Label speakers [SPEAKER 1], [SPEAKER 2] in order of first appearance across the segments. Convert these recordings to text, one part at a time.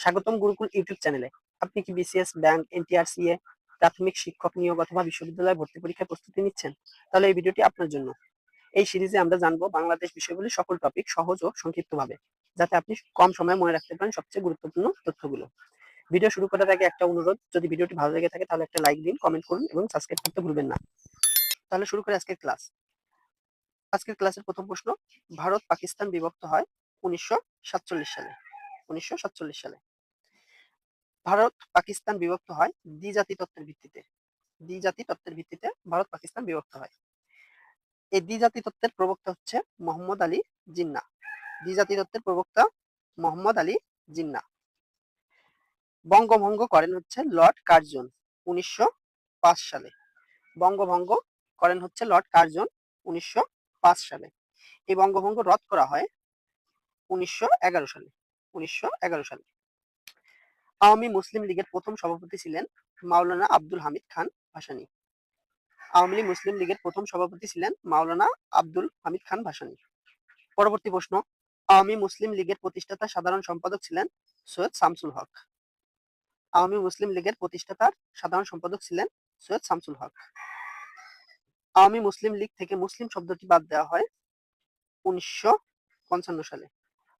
[SPEAKER 1] স্বাগতম গুরুকুল ইউটিউব চ্যানেলে। আপনি কি বিসিএস, ব্যাংক এনটিআরসিএ প্রাথমিক শিক্ষক নিয়োগ অথবা বিশ্ববিদ্যালয় ভর্তি পরীক্ষার প্রস্তুতি নিচ্ছেন? তাহলে এই ভিডিওটি আপনার জন্য। এই সিরিজে আমরা জানব বাংলাদেশ বিষয়গুলির সকল টপিক সহজ ও সংক্ষিপ্তভাবে, যাতে আপনি কম সময়ে মনে রাখতে পারেন সবচেয়ে গুরুত্বপূর্ণ তথ্যগুলো। ভিডিও শুরু করার আগে একটা অনুরোধ, যদি ভিডিওটি ভালো লেগে থাকে তাহলে একটা লাইক দিন কমেন্ট করুন এবং সাবস্ক্রাইব করতে ভুলবেন না। তাহলে শুরু করে আজকের ক্লাস। আজকের ক্লাসের প্রথম প্রশ্ন ভারত পাকিস্তান বিভক্ত হয় উনিশশো সাতচল্লিশ সালে। উনিশশো সাতচল্লিশ সালে। ভারত পাকিস্তান বিভক্ত হয় দ্বিজাতি তত্ত্বের ভিত্তিতে। দ্বিজাতি তত্ত্বের ভিত্তিতে ভারত পাকিস্তান বিভক্ত হয়। এই দ্বিজাতি তত্ত্বের প্রবক্তা হচ্ছে মোহাম্মদ আলী জিন্না দ্বিজাতি তত্ত্বের প্রবক্তা মোহাম্মদ আলী জিন্না বঙ্গভঙ্গ করেন হচ্ছে লর্ড কার্জন উনিশশো পাঁচ সালে। বঙ্গভঙ্গ করেন হচ্ছে লর্ড কার্জন উনিশশো পাঁচ সালে। এই বঙ্গভঙ্গ রদ করা হয় উনিশশো এগারো সালে। উনিশশো এগারো সালে। আওয়ামী মুসলিম লীগের প্রথম সভাপতি ছিলেন মাওলানা আব্দুল হামিদ খান ভাসানী। আওয়ামী মুসলিম লীগের প্রথম সভাপতি ছিলেন মাওলানা আব্দুল হামিদ খান ভাসানী। পরবর্তী প্রশ্ন, আওয়ামী মুসলিম লীগের প্রতিষ্ঠাতা সাধারণ সম্পাদক ছিলেন সৈয়দ শামসুল হক। আওয়ামী মুসলিম লীগের প্রতিষ্ঠাতার সাধারণ সম্পাদক ছিলেন সৈয়দ শামসুল হক। আওয়ামী মুসলিম লীগ থেকে মুসলিম শব্দটি বাদ দেওয়া হয় উনিশশো পঞ্চান্ন সালে।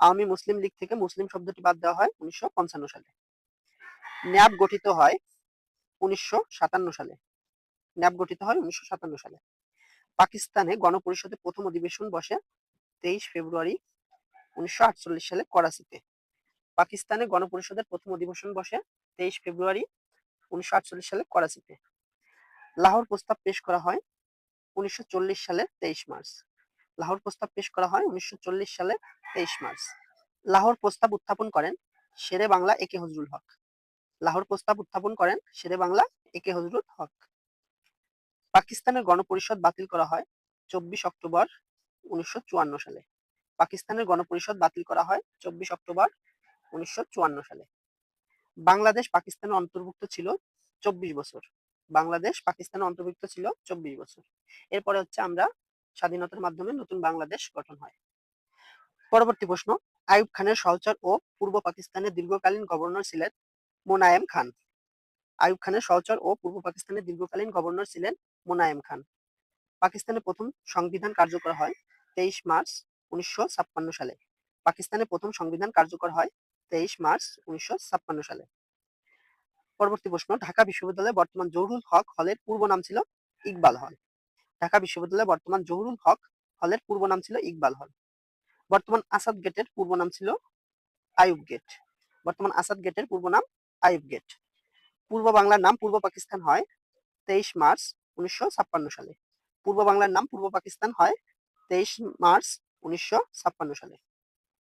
[SPEAKER 1] আওয়ামী মুসলিম লীগ থেকে মুসলিম শব্দটি বাদ দেওয়া হয় উনিশশো পঞ্চান্ন সালে। ন্যাব গঠিত হয় উনিশশো সাতান্ন সালে। ন্যাব গঠিত হয় উনিশশো সাতান্ন সালে। পাকিস্তানে গণপরিষদের প্রথম অধিবেশন বসে তেইশ ফেব্রুয়ারি উনিশশো আটচল্লিশ সালে করাচিতে। পাকিস্তানে গণপরিষদের প্রথম অধিবেশন বসে তেইশ ফেব্রুয়ারি উনিশশো আটচল্লিশ সালে করাচিতে। লাহোর প্রস্তাব পেশ করা হয় উনিশশো সালের তেইশ মার্চ। লাহোর প্রস্তাব পেশ করা হয় উনিশশো চল্লিশ সালে তেইশ মার্চ। লাহোর প্রস্তাব উত্থাপন করেন শেরে বাংলা একে হজরুল হক। লাহোর প্রস্তাব উত্থাপন করেন শেরে বাংলা একে হজরুল হক। পাকিস্তানের গণপরিষদ বাতিল করা হয় চব্বিশ অক্টোবর উনিশশো সালে। পাকিস্তানের গণপরিষদ বাতিল করা হয় চব্বিশ অক্টোবর উনিশশো সালে। বাংলাদেশ পাকিস্তানের অন্তর্ভুক্ত ছিল চব্বিশ বছর। বাংলাদেশ পাকিস্তানের অন্তর্ভুক্ত ছিল চব্বিশ বছর। এরপরে হচ্ছে আমরা স্বাধীনতার মাধ্যমে নতুন বাংলাদেশ গঠন হয়। পরবর্তী প্রশ্ন, আইয়ুব খানের সহচর ও পূর্ব পাকিস্তানের দীর্ঘকালীন গভর্নর ছিলেন মোনায়েম খান। আইয়ুব খানের সহচর ও পূর্ব পাকিস্তানের দীর্ঘকালীন গভর্নর ছিলেন মোনায়েম খান। পাকিস্তানের প্রথম সংবিধান কার্যকর হয় তেইশ মার্চ উনিশশো সালে। পাকিস্তানের প্রথম সংবিধান কার্যকর হয় তেইশ মার্চ উনিশশো সালে। পরবর্তী প্রশ্ন, ঢাকা বিশ্ববিদ্যালয়ে বর্তমান জহুরুল হক হলের পূর্ব নাম ছিল ইকবাল হল। ঢাকা বিশ্ববিদ্যালয়ে বর্তমান জহুরুল হক হলের পূর্ব নাম ছিল ইকবাল হল। বর্তমান আসাদ গেটের পূর্ব নাম ছিল আয়ুব গেট। বর্তমান আসাদ গেটের পূর্ব নাম আইয়ুব গেট। পূর্ব বাংলার নাম পূর্ব পাকিস্তান হয় তেইশ মার্চ উনিশশো ছাপ্পান্ন সালে। পূর্ব বাংলার নাম পূর্ব পাকিস্তান হয় তেইশ মার্চ উনিশশো ছাপ্পান্ন সালে।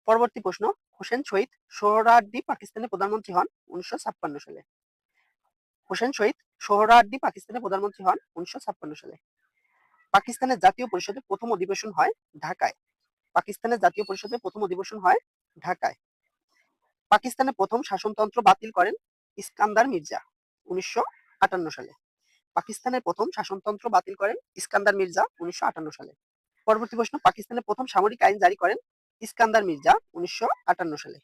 [SPEAKER 1] পরবর্তী প্রশ্ন, হোসেন শহীদ সোহরাওয়ার্দী পাকিস্তানের প্রধানমন্ত্রী হন উনিশশো ছাপ্পান্ন সালে। হোসেন শহীদ সোহরাওয়ার্দী পাকিস্তানের প্রধানমন্ত্রী হন উনিশশো ছাপ্পান্ন সালে। পাকিস্তানের জাতীয় পরিষদের প্রথম অধিবেশন হয় ঢাকায়। পাকিস্তানের জাতীয় পরিষদের প্রথম অধিবেশন হয় ঢাকায়। পাকিস্তানের প্রথম শাসনতন্ত্র বাতিল করেন ইস্কান্দার মির্জা উনিশশো আটান্ন সালে। পাকিস্তানের প্রথম শাসনতন্ত্র বাতিল করেন ইস্কান্দার মির্জা উনিশশো আটান্ন সালে। পরবর্তী প্রশ্ন পাকিস্তানের প্রথম সামরিক আইন জারি করেন ইস্কান্দার মির্জা উনিশশো আটান্ন সালে।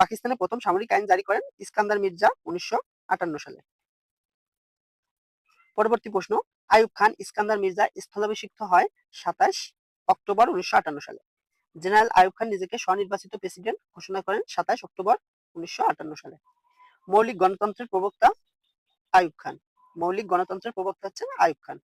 [SPEAKER 1] পাকিস্তানের প্রথম সামরিক আইন জারি করেন ইস্কান্দার মির্জা উনিশশো আটান্ন সালে। পরবর্তী প্রশ্ন, আইয়ুব খান ইস্কান্দার মির্জা স্থলাভিষিক্ত হয় সাতাশ অক্টোবর উনিশশো আটান্ন সালে। জেনারেল আইয়ুব খান নিজেকে স্বনির্বাচিত প্রেসিডেন্ট ঘোষণা করেন সাতাশ অক্টোবর উনিশশো আটান্ন সালে। মৌলিক গণতন্ত্রের প্রবক্তা আইয়ুব খান। মৌলিক গণতন্ত্রের প্রবক্তা হচ্ছেন আইয়ুব খান।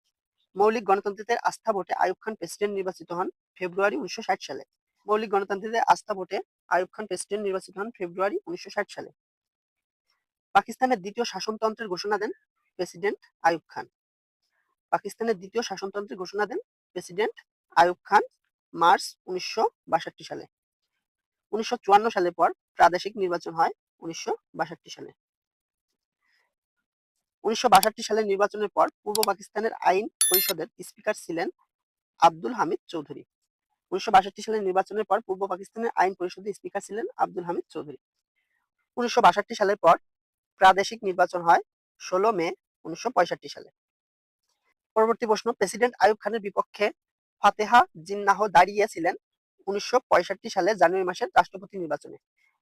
[SPEAKER 1] মৌলিক গণতন্ত্রের আস্থা ভোটে আয়ুব খান প্রেসিডেন্ট নির্বাচিত হন ফেব্রুয়ারি উনিশশো ষাট সালে। মৌলিক গণতন্ত্রের আস্থা ভোটে আইয়ুব খান প্রেসিডেন্ট নির্বাচিত হন ফেব্রুয়ারি উনিশশো ষাট সালে। পাকিস্তানের দ্বিতীয় শাসনতন্ত্রের ঘোষণা দেন প্রেসিডেন্ট আয়ুব খান। পাকিস্তানের দ্বিতীয় শাসনতন্ত্রের ঘোষণা দেন প্রেসিডেন্ট আয়ুব খান। মার্চ উনিশশো বাষট্টি সালে। উনিশশো সালের পর প্রাদেশিক নির্বাচন হয় উনিশশো সালে। উনিশশো সালের নির্বাচনের পর পূর্ব পাকিস্তানের আইন পরিষদের স্পিকার ছিলেন আব্দুল হামিদ চৌধুরী। উনিশশো সালের নির্বাচনের পর পূর্ব পাকিস্তানের আইন পরিষদের স্পিকার ছিলেন আব্দুল হামিদ চৌধুরী। উনিশশো সালের পর প্রাদেশিক নির্বাচন হয় ষোলো মে উনিশশো পঁয়ষট্টি সালে। পরবর্তী প্রশ্ন, প্রেসিডেন্ট আয়ুব খানের বিপক্ষে ফাতেহা জিন্নাহ দাঁড়িয়েছিলেন উনিশশো সালে জানুয়ারি মাসের রাষ্ট্রপতি নির্বাচনে।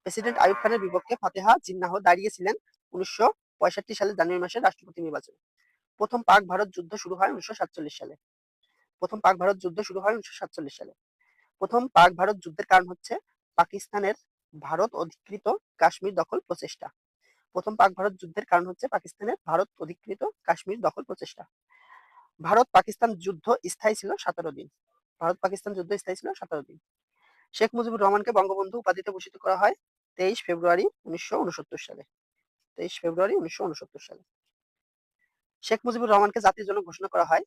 [SPEAKER 1] প্রেসিডেন্ট আইয়ুব খানের বিপক্ষে ফাতেহা জিন্নাহ দাঁড়িয়েছিলেন উনিশশো সালের জানুয়ারি মাসে রাষ্ট্রপতি নির্বাচনে। প্রথম পাক ভারত যুদ্ধ শুরু হয় উনিশশো সাতচল্লিশ সালে। প্রথম পাক ভারত যুদ্ধ শুরু হয় উনিশশো সাতচল্লিশ সালে। প্রথম পাক ভারত যুদ্ধের কারণ হচ্ছে পাকিস্তানের ভারত অধিকৃত কাশ্মীর দখল প্রচেষ্টা। প্রথম পাক ভারত যুদ্ধের কারণ হচ্ছে পাকিস্তানের ভারত অধিকৃত কাশ্মীর দখল প্রচেষ্টা। ভারত পাকিস্তান যুদ্ধ স্থায়ী ছিল সতেরো দিন। ভারত পাকিস্তান যুদ্ধ স্থায়ী ছিল সতেরো দিন। শেখ মুজিবুর রহমানকে বঙ্গবন্ধু উপাধিতে ভূষিত করা হয় তেইশ ফেব্রুয়ারি উনিশশো উনসত্তর সালে। তেইশ ফেব্রুয়ারি উনিশশো উনসত্তর সালে। শেখ মুজিবুর রহমানকে জাতির জন্য ঘোষণা করা হয়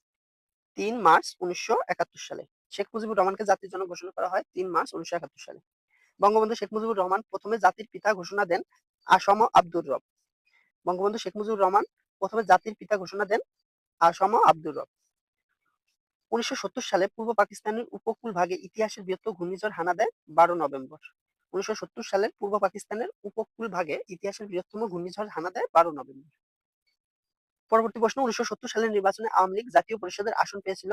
[SPEAKER 1] তিন মার্চ উনিশশো একাত্তর সালে। শেখ মুজিবুর রহমানকে জাতির জন্য ঘোষণা করা হয় তিন মার্চ উনিশশো একাত্তর সালে। বঙ্গবন্ধু শেখ মুজিবুর রহমান প্রথমে জাতির পিতা ঘোষণা দেন আসম আব্দুর রব। বঙ্গবন্ধু শেখ মুজিবুর রহমান প্রথমে জাতির পিতা ঘোষণা দেন আসম আব্দুর রব। উনিশশো সত্তর সালে পূর্ব পাকিস্তানের উপকূল ভাগে ইতিহাসের বৃহত্তর ঘূর্ণিঝড় হানা দেয় বারো নভেম্বর। উনিশশো সত্তর সালের পূর্ব পাকিস্তানের উপকূল ভাগে ইতিহাসের বৃহত্তম ঘূর্ণিঝড় হানা দেয় বারো নভেম্বর। পরবর্তী প্রশ্ন, উনিশশো সত্তর সালের নির্বাচনে আওয়ামী লীগ জাতীয় পরিষদের আসন পেয়েছিল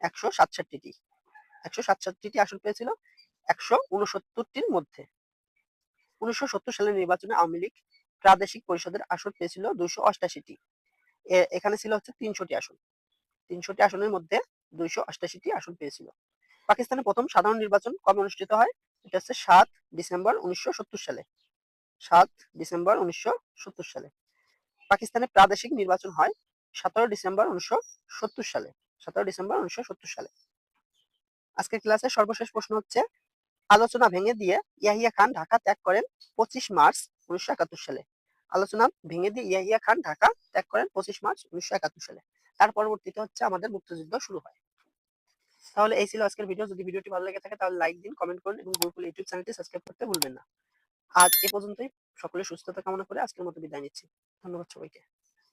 [SPEAKER 1] একশো সাতষট্টিটি। একশো সাতষট্টিটি আসন পেয়েছিল একশো উনসত্তরটির মধ্যে। উনিশশো সত্তর সালের নির্বাচনে আওয়ামী লীগ প্রাদেশিক পরিষদের আসন পেয়েছিল দুইশো অষ্টাশিটি। এখানে ছিল হচ্ছে তিনশোটি আসন। তিনশোটি আসনের মধ্যে দুইশো অষ্টাশিটি আসন পেয়েছিল। পাকিস্তানে প্রথম সাধারণ নির্বাচন কবে অনুষ্ঠিত হয়? এটা হচ্ছে সাত ডিসেম্বর উনিশশো সত্তর সালে। সাত ডিসেম্বর উনিশশো সত্তর সালে। পাকিস্তানে প্রাদেশিক নির্বাচন হয় সতেরো ডিসেম্বর উনিশশো সত্তর সালে। সতেরো ডিসেম্বর উনিশশো সত্তর সালে। আজকের ক্লাসের সর্বশেষ প্রশ্ন হচ্ছে, আলোচনা ভেঙে দিয়ে ইয়াহিয়া খান ঢাকা ত্যাগ করেন পঁচিশ মার্চ উনিশশো একাত্তর সালে। আলোচনা ভেঙে দিয়ে ইয়াহিয়া খান ঢাকা ত্যাগ করেন পঁচিশ মার্চ উনিশশো একাত্তর সালে। তার পরবর্তীতে হচ্ছে আমাদের মুক্তিযুদ্ধ শুরু হয়। তাহলে এই ছিল আজকের ভিডিও যদি ভিডিওটি ভালো লেগে থাকে তাহলে লাইক দিন কমেন্ট করুন এবং গুরুকুল ইউটিউব চ্যানেলটি সাবস্ক্রাইব করতে ভুলবেন না। আজ এ পর্যন্তই। সকলে সুস্থতা কামনা করে আজকের মতো বিদায় নিচ্ছি। ধন্যবাদ সবাইকে।